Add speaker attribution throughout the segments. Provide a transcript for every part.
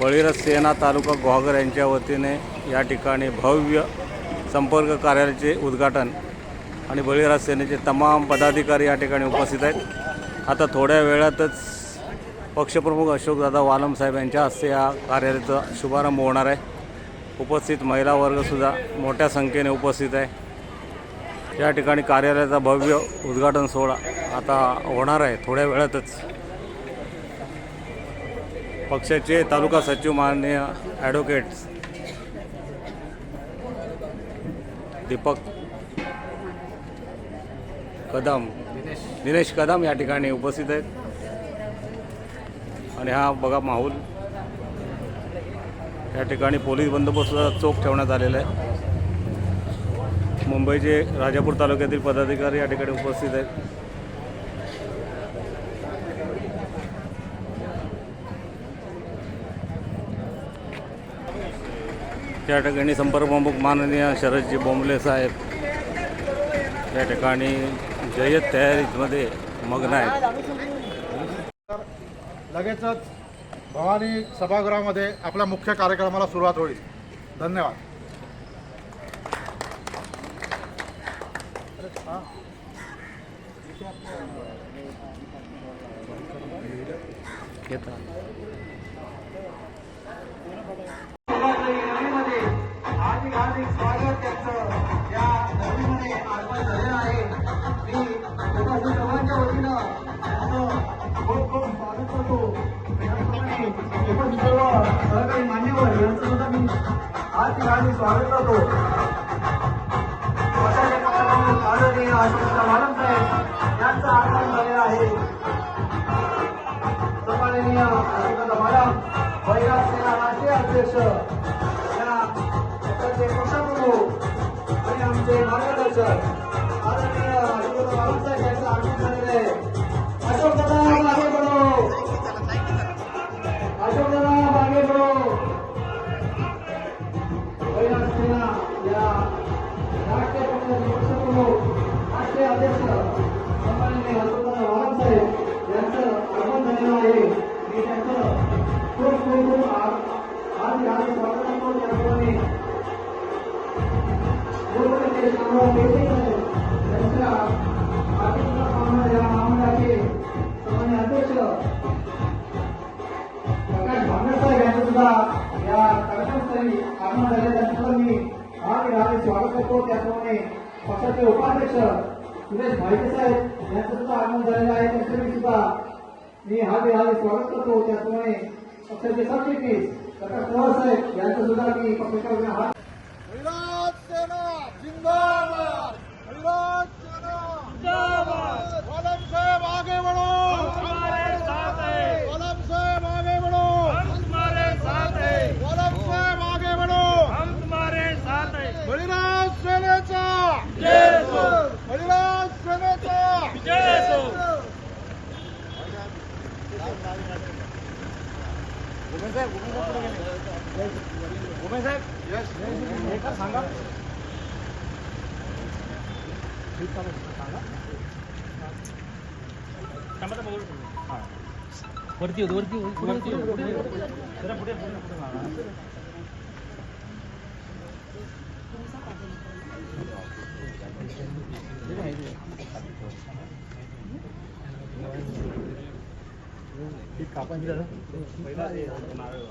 Speaker 1: बळीरथ सेना तालुका गुहागर यांच्या वतीने या ठिकाणी भव्य संपर्क कार्यालयाचे उद्घाटन आणि बळीराज सेनेचे तमाम पदाधिकारी या ठिकाणी उपस्थित आहेत. आता थोड्या वेळातच पक्षप्रमुख अशोकदादा वालम साहेब यांच्या हस्ते या कार्यालयाचा शुभारंभ होणार आहे. उपस्थित महिला वर्गसुद्धा मोठ्या संख्येने उपस्थित आहे. या ठिकाणी कार्यालयाचा भव्य उद्घाटन सोहळा आता होणार आहे. थोड्या वेळातच. पक्षाचे तालुका सचिव माननीय ॲडव्होकेट दीपक कदम दिनेश कदम या ठिकाणी उपस्थित आहेत. आणि हा बघा माहोल. या ठिकाणी पोलीस बंदोबस्त चोख ठेवण्यात आलेला आहे. मुंबईचे राजापूर तालुक्यातील पदाधिकारी या ठिकाणी उपस्थित आहेत. त्या ठिकाणी संपर्क प्रमुख माननीय शरदजी बोंबले साहेब या ठिकाणी जय्यत तयारीमध्ये मग्न आहेत.
Speaker 2: लगेचच भवानी सभागृहामध्ये आपल्या मुख्य कार्यक्रमाला सुरुवात होईल. धन्यवाद.
Speaker 3: हार्दिक मी स्वागत करतो आदरणीय मालम साहेब यांचं आगमन झालेलं आहे. सन्माननीय अशोक मॅडम बैराग सेना राष्ट्रीय अध्यक्ष या पक्षाचे पक्षप्रमुख आणि आमचे मार्गदर्शक. कार्यक्रमस्थळी झाल्यानंतर मी आधी राहणे स्वागत करतो त्याप्रमाणे पक्षाचे उपाध्यक्ष सुरेश भाईके साहेब यांचं सुद्धा आगमन झालेलं आहे त्यांचं सुद्धा मी हार्दिक हार्दिक स्वागत करतो त्याचप्रमाणे पक्षाचे सरचिटणीस प्रकाश पवार साहेब यांचं सुद्धा मी पक्षाच्या वतीने हार्दिक
Speaker 2: जिंदाबाद जिंदाबाद साहेब आगे बढ़ो वालम साहेब आगे बढ़ो वालम साहेब आगे बढ़ो हरिराज सेनेचा हरिराज सेनेचा
Speaker 4: वरती होत वरती वरती वरती पुढे पुढे Đi cọc anh kia đó. Mấy
Speaker 3: đó đi mà rồi.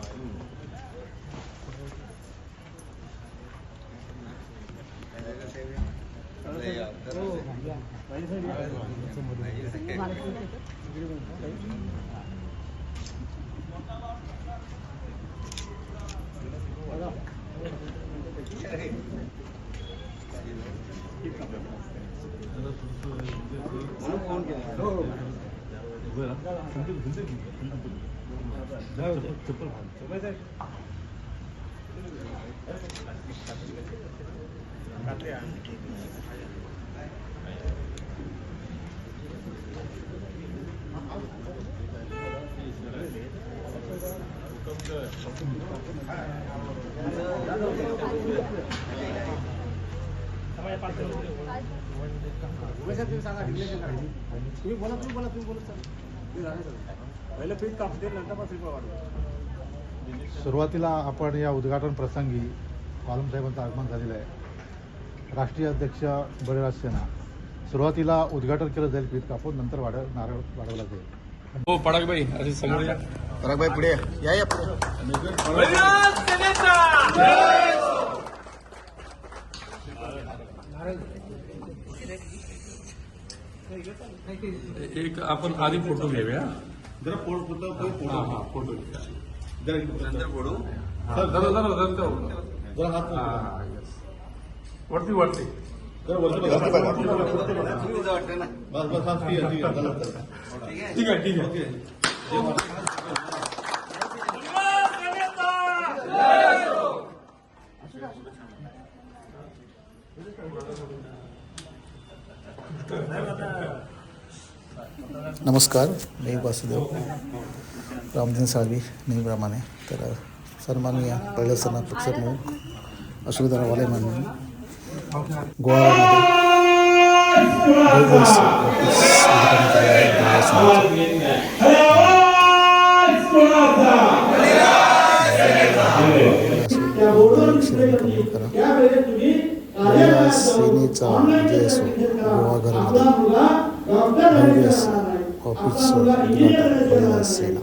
Speaker 4: Thank you. 뭐야? 근데 근데 내가 저걸 봤는데. 가만히 빠져.
Speaker 1: तुम्ही बोला तुम्ही बोला तुम्ही बोला पहिलं पीठ कापते नंतर मग श्रीफळ वाढवा
Speaker 2: सुरुवातीला आपण या उद्घाटन प्रसंगी कॉलम साहेबांचं आगमन झालेलं आहे. राष्ट्रीय अध्यक्ष बळीराज सेना सुरुवातीला उद्घाटन केलं जाईल पीठ कापून नंतर वाढ नारळ वाढवला जाईल.
Speaker 5: हो पडाक भाई असे सगळे
Speaker 2: परागबाई पुढे. या या पुढे.
Speaker 5: एक आपण आधी फोटो घेऊया. जरा फोटो हा हा फोटो नंतर फोडू? जरा जरा जरा हा, हा, yes. वरती वरती. ठीक आहे ठीक आहे.
Speaker 6: नमस्कार मैं वासुदेव। रामधन साळवी नेहमीप्रमाणे तर सन्माननीय पहिल्या सन्मान पक्षप्रमुख अशोक दरावाले म्हणून गोवा सेनेचा विजय असो गोवा घरमध्ये. भव्य असं ऑफिसचं उद्घाटन सेना.